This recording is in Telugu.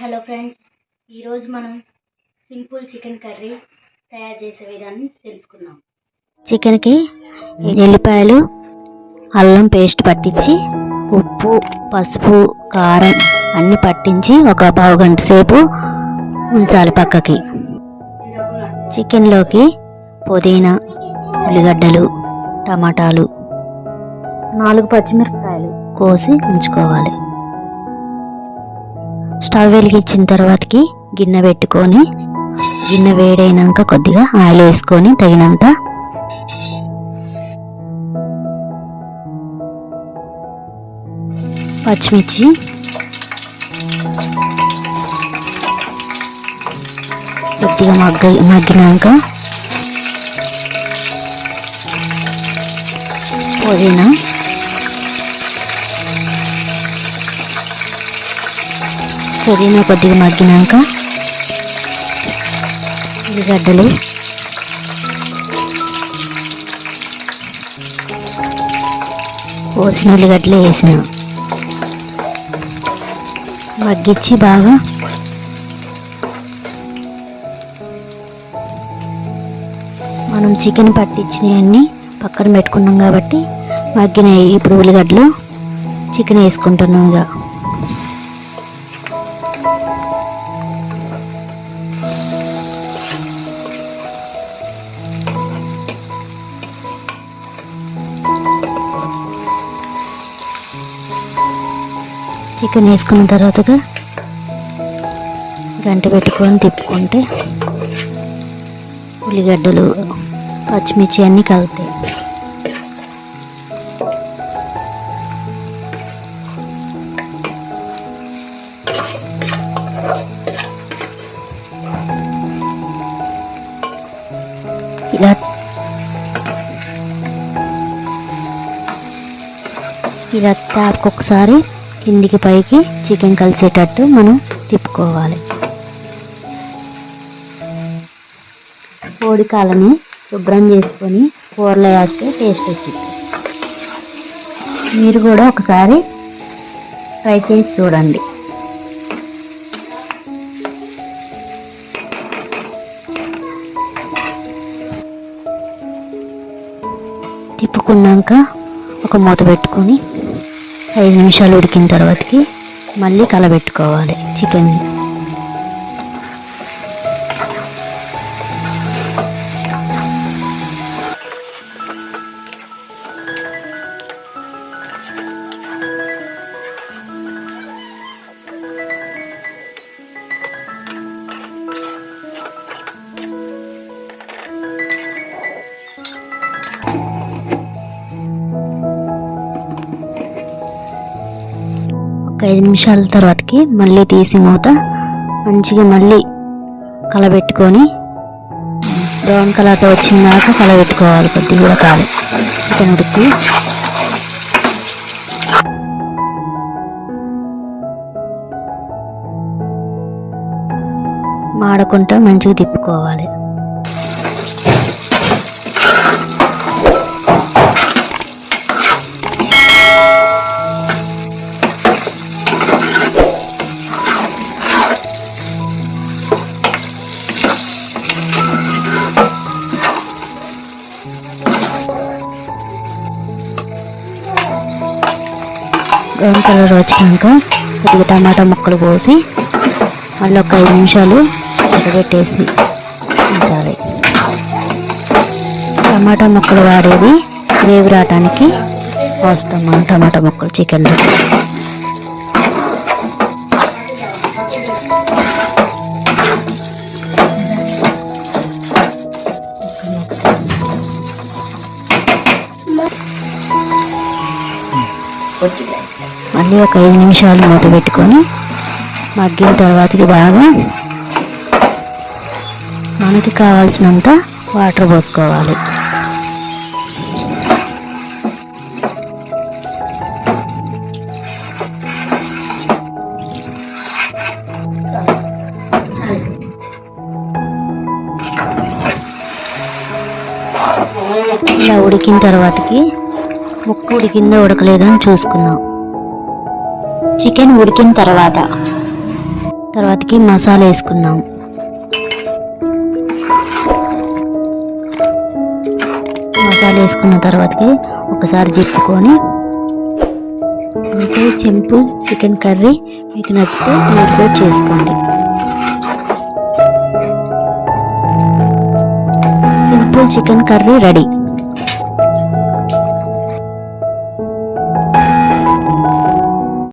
హలో ఫ్రెండ్స్ ఈరోజు మనం సింపుల్ చికెన్ కర్రీ తయారు చేసే విధానం తెలుసుకుందాం. చికెన్కి ఎల్లిపాయలు అల్లం పేస్ట్ పట్టించి ఉప్పు పసుపు కారం అన్నీ పట్టించి ఒక పావు గంట సేపు ఉంచాలి పక్కకి. చికెన్లోకి పుదీనా ఉల్లిగడ్డలు టమాటాలు నాలుగు పచ్చిమిరపకాయలు కోసి ఉంచుకోవాలి. స్టవ్ వెలిగించిన తర్వాతకి గిన్నె పెట్టుకొని గిన్నె వేడైనాక కొద్దిగా ఆయిల్ వేసుకొని తగినంత పచ్చిమిర్చి కొద్దిగా మగ్గ మగ్గినాక పుదీనా పుదీనా కొద్దిగా మగ్గినాక ఉల్లిగడ్డలు కోసిన ఉల్లిగడ్డలు వేసిన. మగ్గించి బాగా మనం చికెన్ పట్టించినవన్నీ పక్కన పెట్టుకున్నాం కాబట్టి మగ్గినాయి. ఇప్పుడు ఉల్లిగడ్డలు చికెన్ వేసుకుంటున్నాం ఇక. చికెన్ వేసుకున్న తర్వాతగా గంట పెట్టుకొని తిప్పుకుంటే ఉల్లిగడ్డలు పచ్చిమిర్చి అన్నీ కలుగుతాయి ఇలా ఇలా ట్యాప్కి ఒకసారి కిందికి పైకి చికెన్ కలిసేటట్టు మనం తిప్పుకోవాలి. కోడికాలని శుభ్రం చేసుకొని కూరలో వేస్తే టేస్ట్ వచ్చింది. మీరు కూడా ఒకసారి ట్రై చేసి చూడండి. తిప్పుకున్నాక ఒక మూత పెట్టుకొని ఐదు నిమిషాలు ఉడికిన తర్వాతకి మళ్ళీ కలబెట్టుకోవాలి. చికెన్ ఐదు నిమిషాల తర్వాతకి మళ్ళీ తీసి మూత మంచిగా మళ్ళీ కలబెట్టుకొని బ్రౌన్ కలర్తో వచ్చిందాక కలబెట్టుకోవాలి కొద్దిగా కూడా చికెన్ ఉడికి. మాడకుండా మంచిగా తిప్పుకోవాలి. బ్రౌన్ కలర్ వచ్చినాక కొద్దిగా టమాటా ముక్కలు పోసి మళ్ళీ ఒక ఐదు నిమిషాలు ఉడకబెట్టేసి ఉంచాలి. టమాటా ముక్కలు వాడేది గ్రేవీ రావటానికి పోస్తాం మనం టమాటా ముక్కలు చికెన్లో మళ్ళీ ఒక ఐదు నిమిషాలు మూత పెట్టుకొని మగ్గిన తర్వాతకి బాగా మనకి కావాల్సినంత వాటర్ పోసుకోవాలి. ఇలా ఉడికిన తర్వాతకి ముక్కు ఉడికిందో ఉడకలేదో అని చూసుకున్నాం చికెన్ ఉడికిన తర్వాత తర్వాతకి మసాలా వేసుకున్నాం. మసాలా వేసుకున్న తర్వాతకి ఒకసారి తిప్పుకొని అంటే చెంపు చికెన్ కర్రీ మీకు నచ్చితే మీరు చేసుకోండి. Simple chicken curry ready.